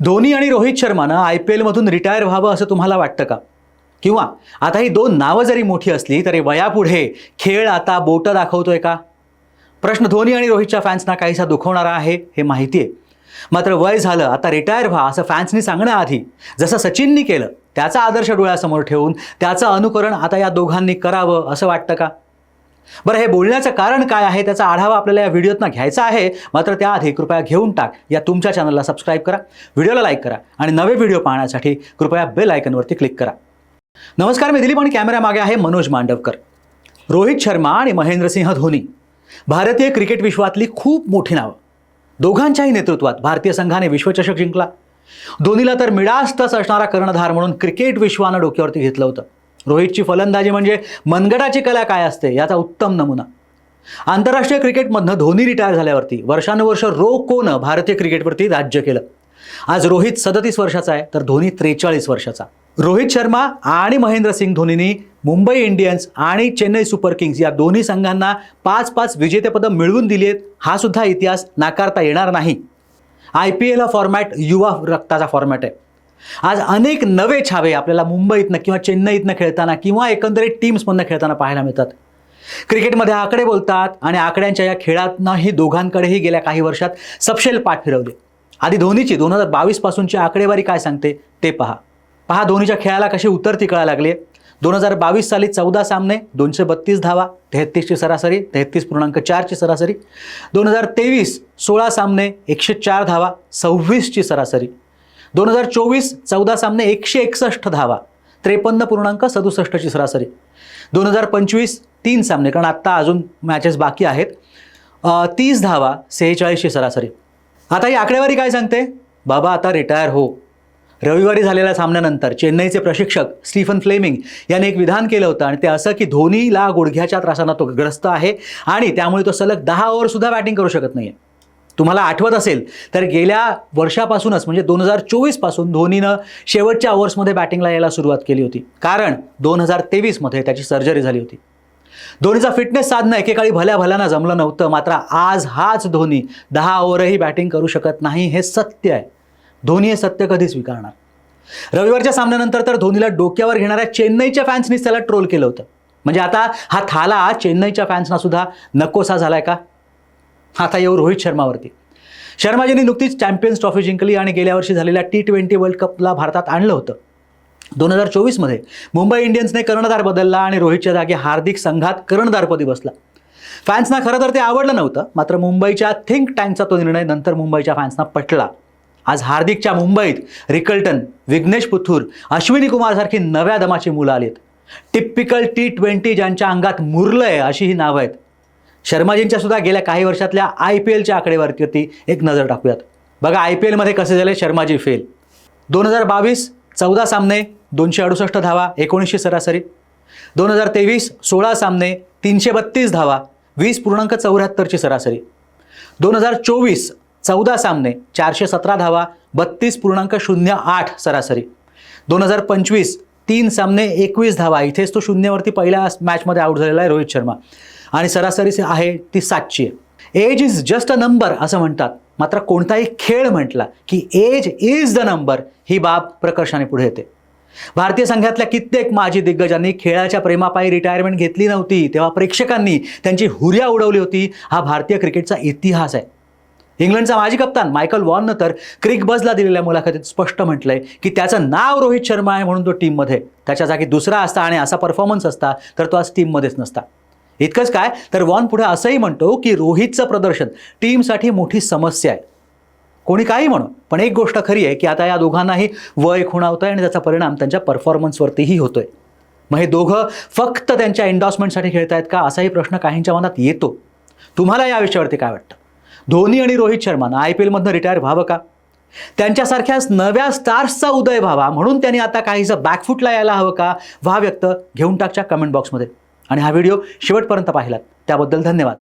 धोनी आणि रोहित शर्मानं I P एलमधून रिटायर व्हावं असं तुम्हाला वाटतं का? किंवा आता ही दोन नावं जरी मोठी असली तरी वयापुढे खेळ आता बोटं दाखवतोय का? प्रश्न धोनी आणि रोहितच्या फॅन्सना काहीसा दुखवणारा आहे हे माहिती आहे मात्र वय झालं आता रिटायर व्हा असं फॅन्सनी सांगण्याआधी जसं सचिननी केलं त्याचा आदर्श डोळ्यासमोर ठेवून त्याचं अनुकरण आता या दोघांनी करावं असं वाटतं का? बरं हे बोलण्याचं कारण काय आहे? त्याचा आढावा आपल्याला या व्हिडिओतनं घ्यायचा आहे. मात्र त्याआधी कृपया घेऊन टाक. या तुमच्या चॅनलला सबस्क्राईब करा व्हिडिओला लाईक करा आणि नवे व्हिडिओ पाहण्यासाठी कृपया बेल आयकनवरती क्लिक करा. नमस्कार मी दिलीप आणि कॅमेरा मागे आहे मनोज मांडवकर. रोहित शर्मा आणि महेंद्रसिंह धोनी. भारतीय क्रिकेट विश्वातली खूप मोठी नावं. दोघांच्याही नेतृत्वात भारतीय संघाने विश्वचषक जिंकला. धोनीला तर मिडास्तच असणारा कर्णधार म्हणून क्रिकेट विश्वानं डोक्यावरती घेतलं होतं. रोहितची फलंदाजी म्हणजे मनगटाची कला काय असते याचा उत्तम नमुना. आंतरराष्ट्रीय क्रिकेटमधनं धोनी रिटायर झाल्यावरती वर्षानुवर्ष रो कोनं भारतीय क्रिकेटवरती राज्य केलं. आज रोहित सदतीस वर्षाचा आहे तर धोनी त्रेचाळीस वर्षाचा. रोहित शर्मा आणि महेंद्रसिंग धोनीनी मुंबई इंडियन्स आणि चेन्नई सुपर किंग्स या दोन्ही संघांना पाच पाच विजेतेपदं मिळवून दिली आहेत हा सुद्धा इतिहास नाकारता येणार नाही. आय पी एल हा फॉर्मॅट युवा रक्ताचा फॉर्मॅट आहे. आज अनेक नवे छावे आपल्याला मुंबईतनं किंवा चेन्नईतनं खेळताना किंवा एकंदरीत टीम्समधनं खेळताना पाहायला मिळतात. क्रिकेटमध्ये आकडे बोलतात आणि आकड्यांच्या या खेळातनंही दोघांकडेही गेल्या काही वर्षात सपशेल पाठ फिरवले. आधी धोनीची दोन हजार बावीसपासूनची आकडेवारी काय सांगते ते पहा. पहा धोनीच्या खेळाला कशी उतरती कळायला लागली दोन हजार बावीस साली चौदा सामने दोनशे बत्तीस धावा तेहत्तीसची सरासरी तेहत्तीस पूर्णांक चारची सरासरी. दोन हजार तेवीस सोळा सामने एकशे चार धावा सव्वीसची सरासरी. दोन हजार चोवीस चौदा सामने एकशे एकसष्ट धावा त्रेपन्न पूर्णांक सदुसष्टची सरासरी दोन हजार पंचवीस तीन सामने कारण आत्ता अजून मॅचेस बाकी आहेत. तीस धावा सेहेचाळीसची सरासरी आता ही आकडेवारी काय सांगते? बाबा आता रिटायर हो. रविवारी झालेल्या सामन्यानंतर चेन्नईचे प्रशिक्षक स्टीफन फ्लेमिंग यांनी एक विधान केलं होतं आणि ते असं की धोनीला गुडघ्याच्या त्रासानं तो ग्रस्त आहे आणि त्यामुळे तो सलग दहा ओव्हरसुद्धा बॅटिंग करू शकत नाही आहे तुम्हाला आठवत असेल तर गेल्या वर्षापासूनच म्हणजे दोन हजार चोवीसपासून धोनीनं शेवटच्या ओव्हर्समध्ये बॅटिंगला यायला सुरुवात केली होती. कारण दोन हजार तेवीसमध्ये त्याची सर्जरी झाली होती. धोनीचा फिटनेस साधणं एकेकाळी भल्या भल्यानं जमलं नव्हतं मात्र आज हाच धोनी दहा ओव्हरही बॅटिंग करू शकत नाही हे सत्य आहे. धोनी हे सत्य कधी स्वीकारणार. रविवारच्या सामन्यानंतर तर धोनीला डोक्यावर घेणाऱ्या चेन्नईच्या फॅन्सनीच त्याला ट्रोल केलं होतं. म्हणजे आता हा थाला चेन्नईच्या फॅन्सना सुद्धा नकोसा झालाय का? आता येऊ रोहित शर्मावरती. शर्माजींनी नुकतीच चॅम्पियन्स ट्रॉफी जिंकली आणि गेल्या वर्षी झालेल्या टी ट्वेंटी वर्ल्ड कपला भारतात आणलं होतं. दोन हजार चोवीसमध्ये मुंबई इंडियन्सने कर्णधार बदलला आणि रोहितच्या जागी हार्दिक संघात कर्णधारपदी बसला. फॅन्सना खरं तर ते आवडलं नव्हतं मात्र मुंबईच्या थिंक टँकचा तो निर्णय नंतर मुंबईच्या फॅन्सना पटला. आज हार्दिकच्या मुंबईत रिकल्टन विघ्नेश पुथूर अश्विनी कुमारसारखी नव्या दमाची मुलं आलीत. टिपिकल टी ट्वेंटी ज्यांच्या अंगात मुरलं आहे अशी ही नावं आहेत. शर्माजींच्या सुद्धा गेल्या काही वर्षातल्या आय पी एलच्या आकडेवारीवरती एक नजर टाकूयात. बघा आय पी एलमध्ये कसे झाले शर्माजी फेल दोन हजार बावीस चौदा सामने दोनशे अडुसष्ट धावा एकोणीसशे सरासरी. दोन हजार तेवीस सोळा सामने तीनशे बत्तीस धावा वीस पूर्णांक चौऱ्याहत्तरची सरासरी. दोन हजार चोवीस चौदा सामने चारशे सतरा धावा बत्तीस पूर्णांक शून्य आठ सरासरी. दोन हजार पंचवीस तीन सामने एकवीस धावा इथेच तो शून्यवरती पहिल्या मॅचमध्ये आऊट झालेला आहे रोहित शर्मा. आणि सरासरी आहे ती सातची आहे age is just a number असं म्हणतात. मात्र कोणताही खेळ म्हटला की एज इज द नंबर ही बाब प्रकर्षाने पुढे येते. भारतीय संघातल्या कित्येक माजी दिग्गजांनी खेळाच्या प्रेमापायी रिटायरमेंट घेतली नव्हती तेव्हा प्रेक्षकांनी त्यांची हुर्या उडवली होती. हा भारतीय क्रिकेटचा इतिहास आहे. इंग्लंडचा माजी कप्तान मायकल वॉननं तर क्रिक बजला दिलेल्या मुलाखतीत स्पष्ट म्हटलंय की त्याचं नाव रोहित शर्मा आहे म्हणून तो टीममध्ये त्याच्या जागी दुसरा असता आणि असा परफॉर्मन्स असता तर तो आज टीममध्येच नसता. इतकंच काय? तर वॉन पुढे असंही म्हणतो की रोहितचं प्रदर्शन टीमसाठी मोठी समस्या आहे. कोणी काही म्हणू पण एक गोष्ट खरी आहे की आता या दोघांनाही वय खुणावतं आहे आणि त्याचा परिणाम त्यांच्या परफॉर्मन्सवरतीही होतोय. मग हे दोघं फक्त त्यांच्या एन्डॉर्समेंटसाठी खेळतायत का? असाही प्रश्न काहींच्या मनात येतो. तुम्हाला या विषयावरती काय वाटतं? धोनी आणि रोहित शर्मानं आय पी एलमधनं रिटायर व्हावं का? त्यांच्यासारख्याच नव्या स्टार्सचा उदय व्हावा म्हणून त्यांनी आता काहीसं बॅकफुटला यायला हवं का? व्हा व्यक्त. घेऊन टाकच्या कमेंट बॉक्समध्ये आणि हा व्हिडिओ शेवटपर्यंत पाहिलात. त्याबद्दल धन्यवाद.